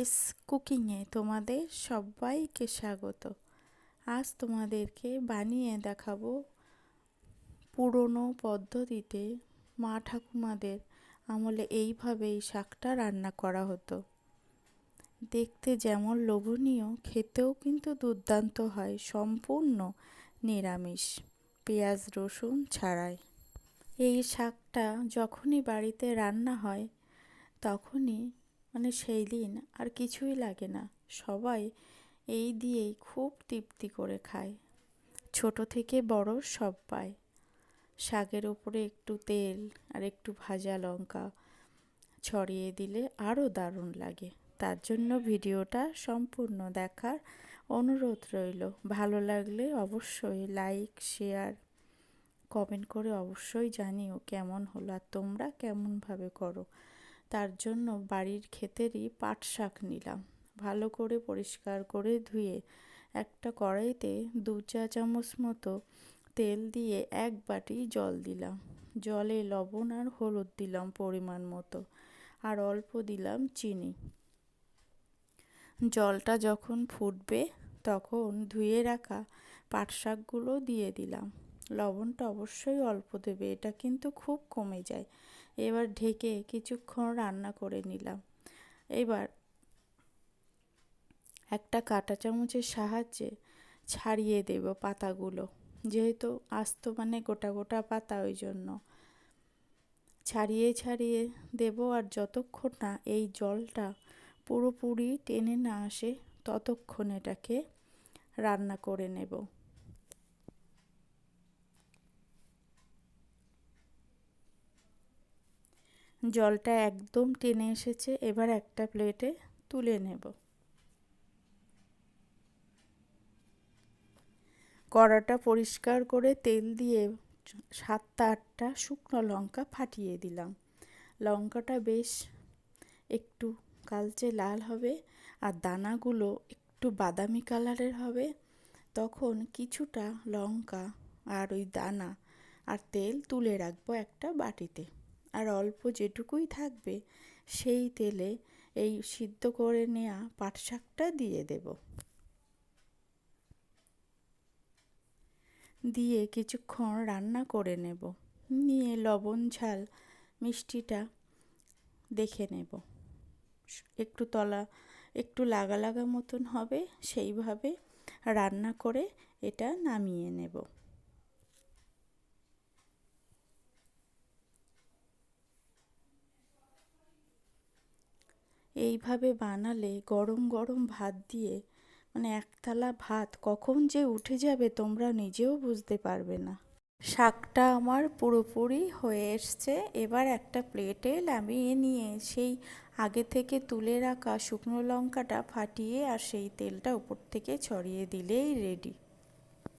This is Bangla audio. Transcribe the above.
এস কুকিংয়ে তোমাদের সবাইকে স্বাগত। আজ তোমাদেরকে বানিয়ে দেখাবো পুরনো পদ্ধতিতে মা ঠাকুমাদের আমলে এইভাবেই শাকটা রান্না করা হতো। দেখতে যেমন লোভনীয়, খেতেও কিন্তু দুর্দান্ত হয় সম্পূর্ণ নিরামিষ, পেঁয়াজ, রসুন ছাড়াই। এই শাকটা যখনই বাড়িতে রান্না হয়, তখনই মানে সেই দিন আর কিছুই লাগে না। সবাই এই দিয়েই খুব তৃপ্তি করে খায়। ছোট থেকে বড় সব পায়। শাকের ওপরে একটু তেল আর একটু ভাজা লঙ্কা ছড়িয়ে দিলে আরও দারুণ লাগে। তার জন্য ভিডিওটা সম্পূর্ণ দেখার অনুরোধ রইল। ভালো লাগলে অবশ্যই লাইক, শেয়ার, কমেন্ট করে অবশ্যই জানিও কেমন হলো আর তোমরা কেমনভাবে করো। তার জন্য বাড়ির ক্ষেতেরই পাট শাক নিলাম। ভালো করে পরিষ্কার করে ধুয়ে একটা কড়াইতে দু চা চামচ মতো তেল দিয়ে এক বাটি জল দিলাম। জলে লবণ আর হলুদ দিলাম পরিমাণ মতো আর অল্প দিলাম চিনি। জলটা যখন ফুটবে তখন ধুয়ে রাখা পাট শাকগুলো দিয়ে দিলাম। লবণটা অবশ্যই অল্প দেবে, এটা কিন্তু খুব কমে যায়। এবার ঢেকে কিছুক্ষণ রান্না করে নিলাম। এবার একটা কাঁটা চামচের সাহায্যে ছাড়িয়ে দেব পাতাগুলো। যেহেতু আস্ত মানে গোটা গোটা পাতা ওই জন্য। ছাড়িয়ে ছাড়িয়ে দেব আর যতক্ষণ না এই জলটা পুরোপুরি টেনে না আসে, ততক্ষণ এটাকে রান্না করে নেব। জলটা একদম টেনে এসেছে, এবার একটা প্লেটে তুলে নেব। কড়াটা পরিষ্কার করে তেল দিয়ে সাতটা আটটা শুকনো লঙ্কা ফাটিয়ে দিলাম। লঙ্কাটা বেশ একটু কালচে লাল হবে আর দানাগুলো একটু বাদামি কালারের হবে। তখন কিছুটা লঙ্কা আর ওই দানা আর তেল তুলে রাখব একটা বাটিতে। আর অল্প যেটুকুই থাকবে, সেই তেলে এই সিদ্ধ করে নেওয়া পাট শাকটা দিয়ে দেব। দিয়ে কিছুক্ষণ রান্না করে নেব। নিয়ে লবণ, ঝাল, মিষ্টিটা দেখে নেব। একটু তলা, একটু লাগা লাগা মতন হবে, সেইভাবে রান্না করে এটা নামিয়ে নেব। এইভাবে বানালে গরম গরম ভাত দিয়ে মানে একতলা ভাত কখন যে উঠে যাবে তোমরা নিজেও বুঝতে পারবে না। শাকটা আমার পুরোপুরি হয়ে এসছে, এবার একটা প্লেটে নামিয়ে নিয়ে সেই আগে থেকে তুলে রাখা শুকনো লঙ্কাটা ফাটিয়ে আর সেই তেলটা উপর থেকে ছড়িয়ে দিলেই রেডি।